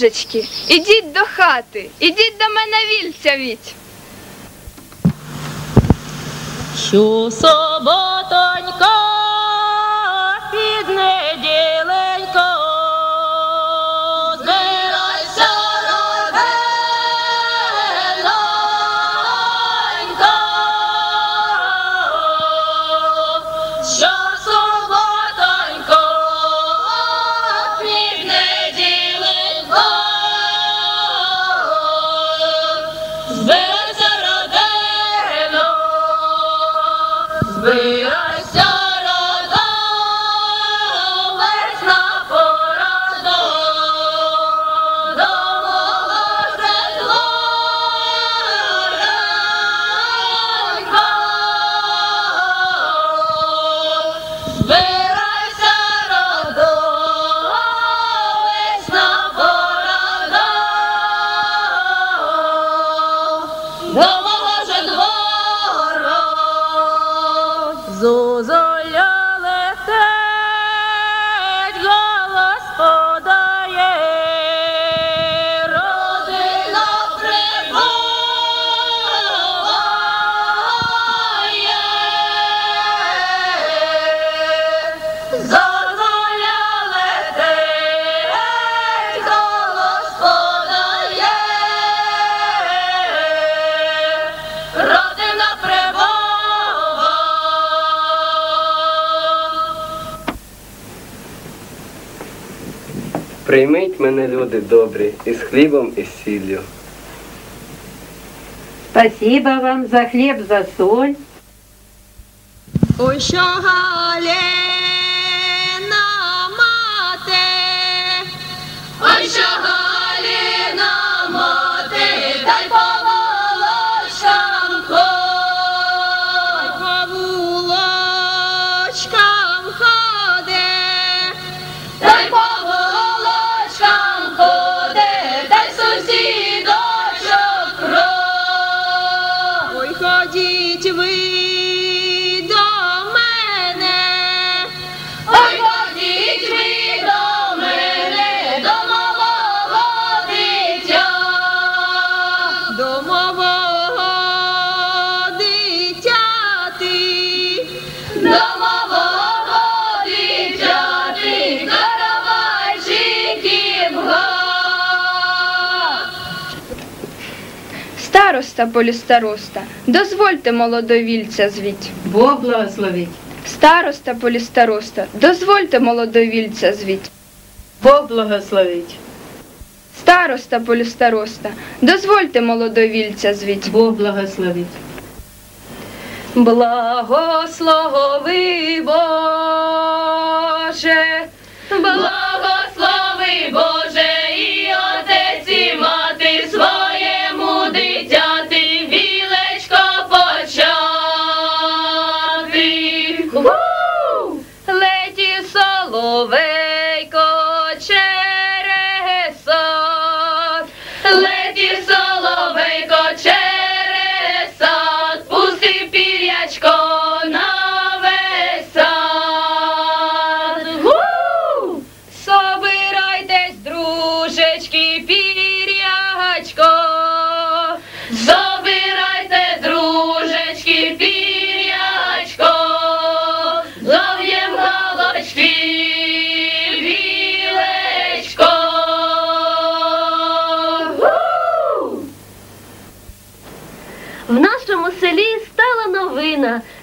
Дружечки, ідіть до хати, ідіть до мене вільця віть. Що суботонько Прийміть мене, люди добрі, із хлібом і з сіллю. Спасибо вам за хліб, за соль. Ой, що Галина мати, ой, що Галина sí. Староста полістароста, дозвольте молодовільця звіть. Бог благословить. Староста полістароста, дозвольте молодовільця звіть. Бог благословить. Староста полістароста, дозвольте молодовільця звіть. Бог благословить. Благослови Боже,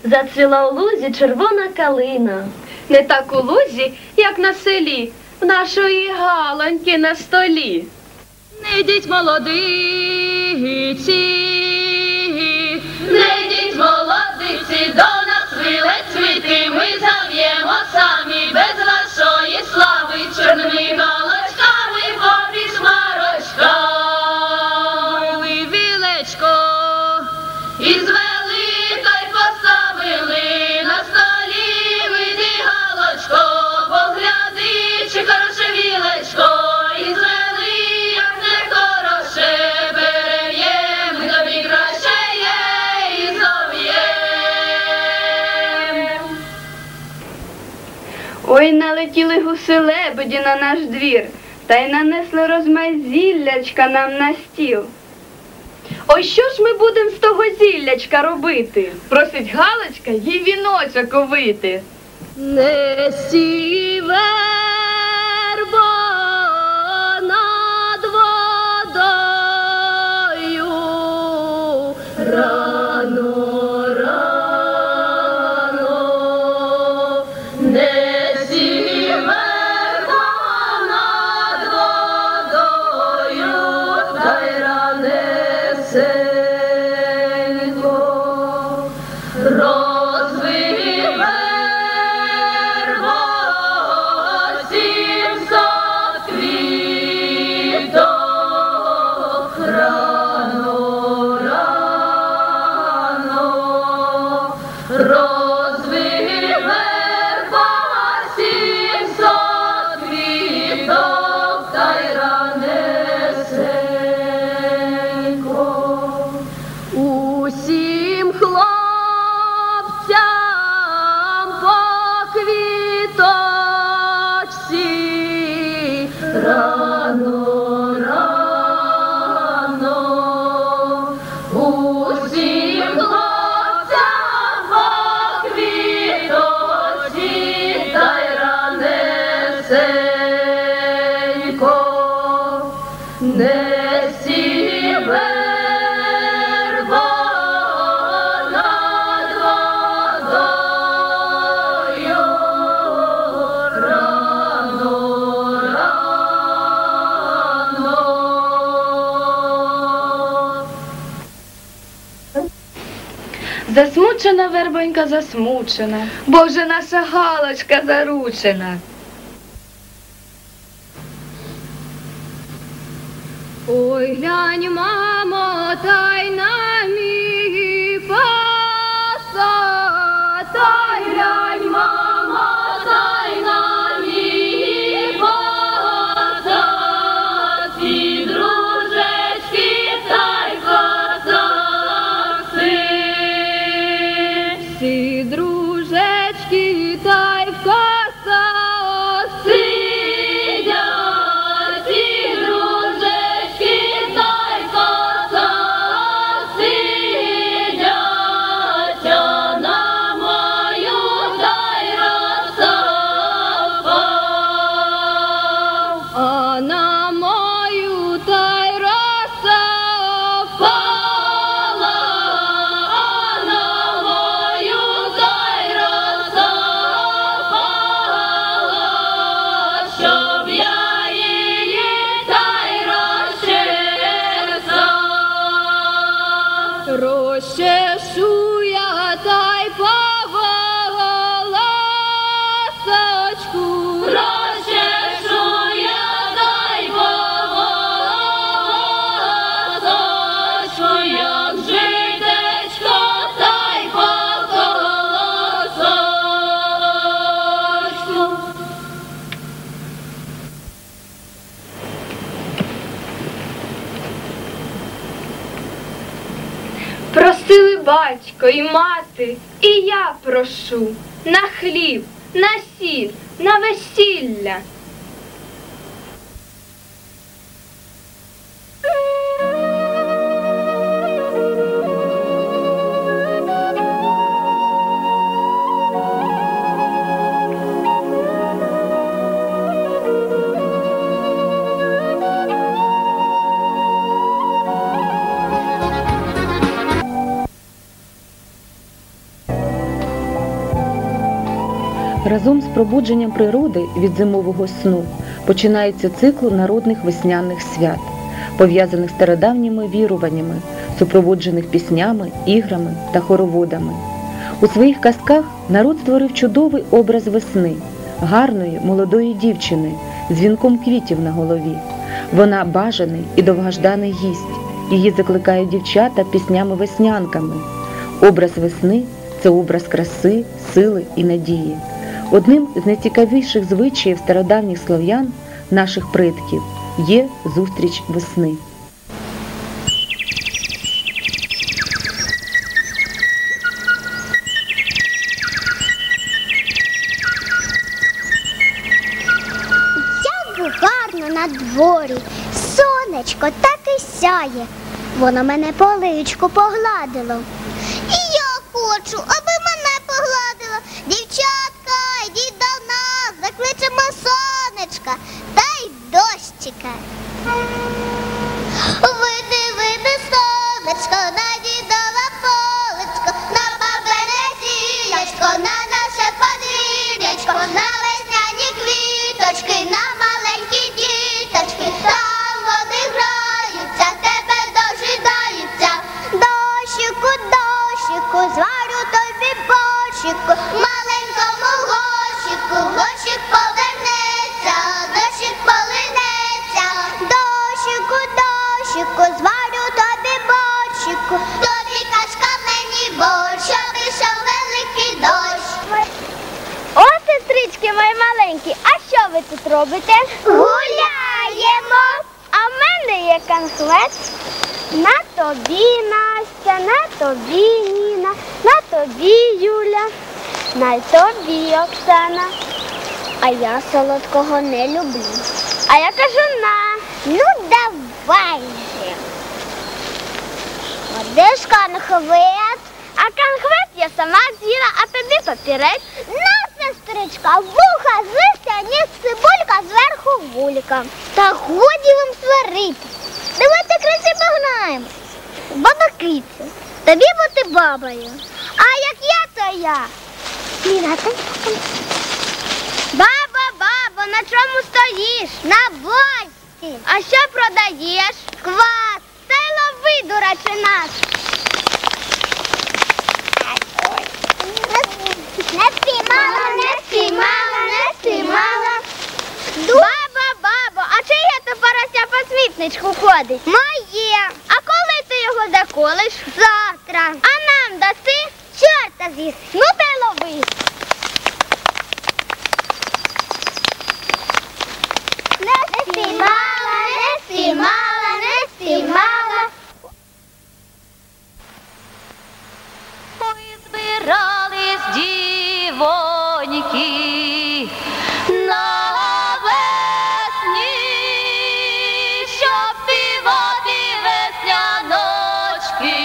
зацвіла у лузі червона калина. Не так у лузі, як на селі, в нашої галоньки на столі. Не йдіть молодиці, не йдіть молодиці, до нас вилеть цвіти, ми зав'ємо самі без вашої слави, чорними ой, налетіли гуси лебеді на наш двір. та й нанесли розмай зіллячка нам на стіл. Ой, що ж ми будемо з того зіллячка робити? Просить Галочка їй віночок овити. Не вербо Засмучена вербонька засмучена, Боже наша Галочка заручена. Ой, глянь, мамо, та й на батько і мати, і я прошу на хліб, на сіль, на весілля. Разом з пробудженням природи від зимового сну починається цикл народних весняних свят, пов'язаних стародавніми віруваннями, супроводжених піснями, іграми та хороводами. У своїх казках народ створив чудовий образ весни, гарної молодої дівчини з вінком квітів на голові. Вона бажаний і довгожданий гість. Її закликають дівчата піснями-веснянками. Образ весни це образ краси, сили і надії. Одним з найцікавіших звичаїв стародавніх слов'ян, наших предків, є зустріч весни. Як гарно над сонечко так і сяє. Воно мене по личку погладило. І я хочу, Юля, на тобі, Оксана. А я солодкого не люблю. А я кажу на. Ну, давай же. А де ж конхвет? А конхвет я сама з'їла, а тобі папірець. На, сестричка, вуха з листя, ніс цибулька, зверху вулька. Та годі вам сварити. Давайте краще погнаємо. Баба Киця, тобі бути бабою. А як я, то я. Баба, бабо, на чому стоїш? на бочці. А що продаєш? Квас. Та й лови, дураче наш. Не спіймала, не спіймала, не спіймала. Баба, бабо, а чиє то порося по смітничку ходить? Моє. А коли ти його заколиш? Завтра. А нам даси? Ну та й лови. Не спіймала, не спіймала, не спіймала. Ой, збирались дівоньки навесні, щоб співати весняночки.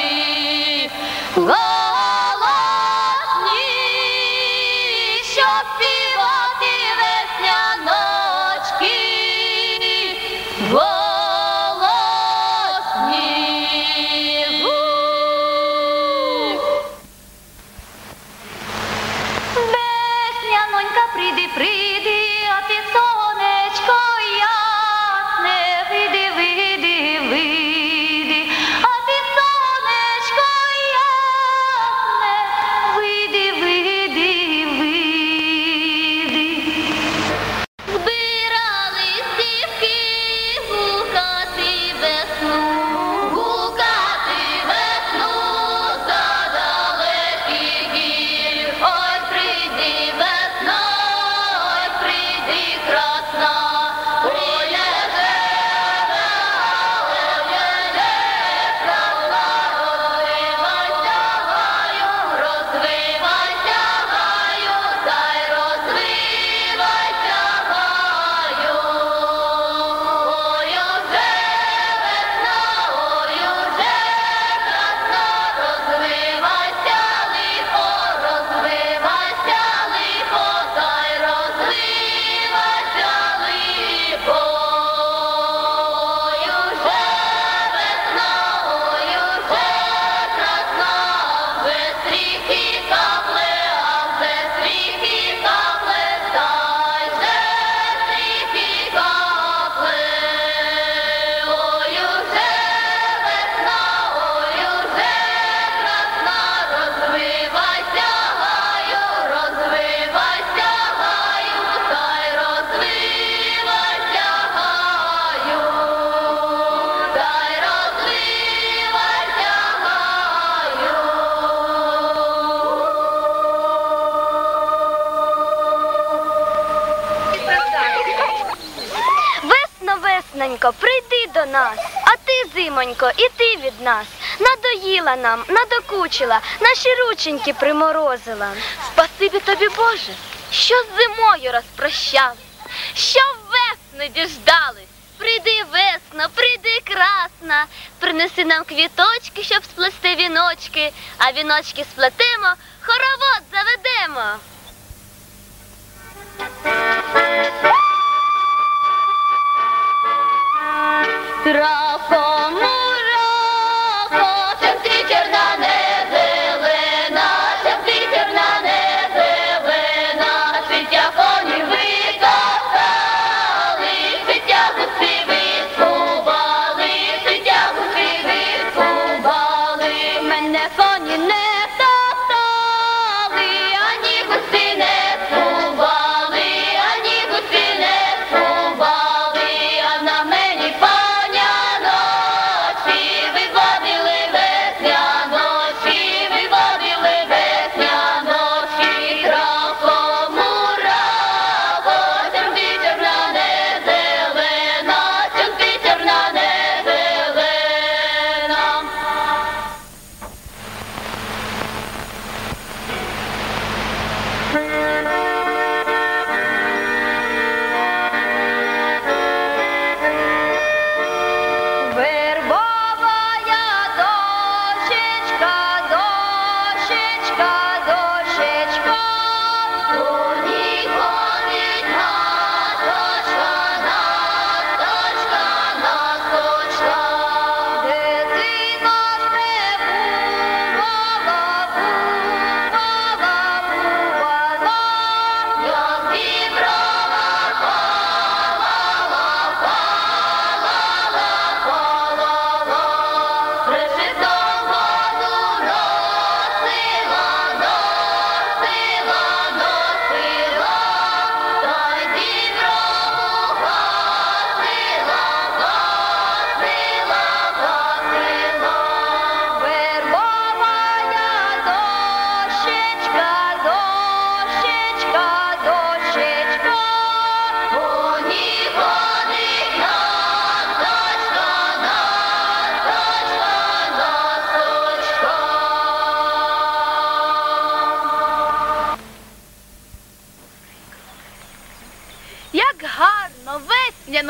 Весненько, прийди до нас, а ти, зимонько, і ти від нас. Надоїла нам, надокучила, наші рученьки приморозила. Спасибі тобі, Боже, що з зимою розпрощали, що весни діждали. Прийди весна, прийди красна, принеси нам квіточки, щоб сплести віночки, а віночки сплетемо, хоровод заведемо. Τραχωμένη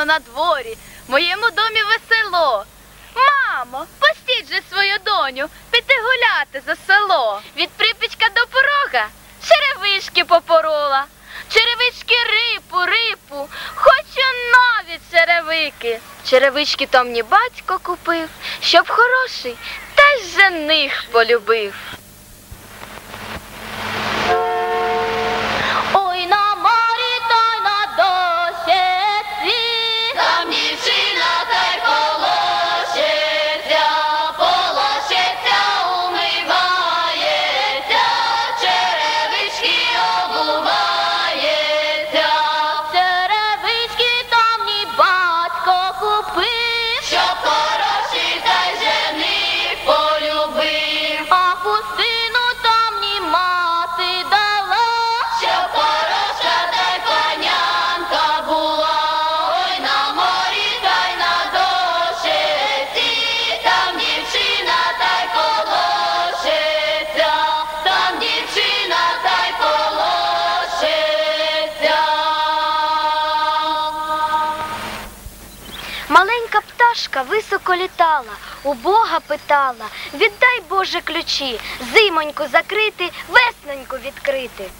холодно на дворі, в моєму домі весело. Мамо, постіть же свою доню, піти гуляти за село. Від припічка до порога черевишки попорола, черевички рипу, рипу, хочу нові черевики. Черевички то мені батько купив, щоб хороший та жених полюбив. голубка високо літала, у Бога питала, віддай Боже ключі, зимоньку закрити, весноньку відкрити.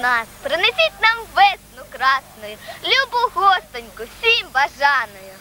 нас, принесіть нам весну красною, любу гостеньку, всім бажаною.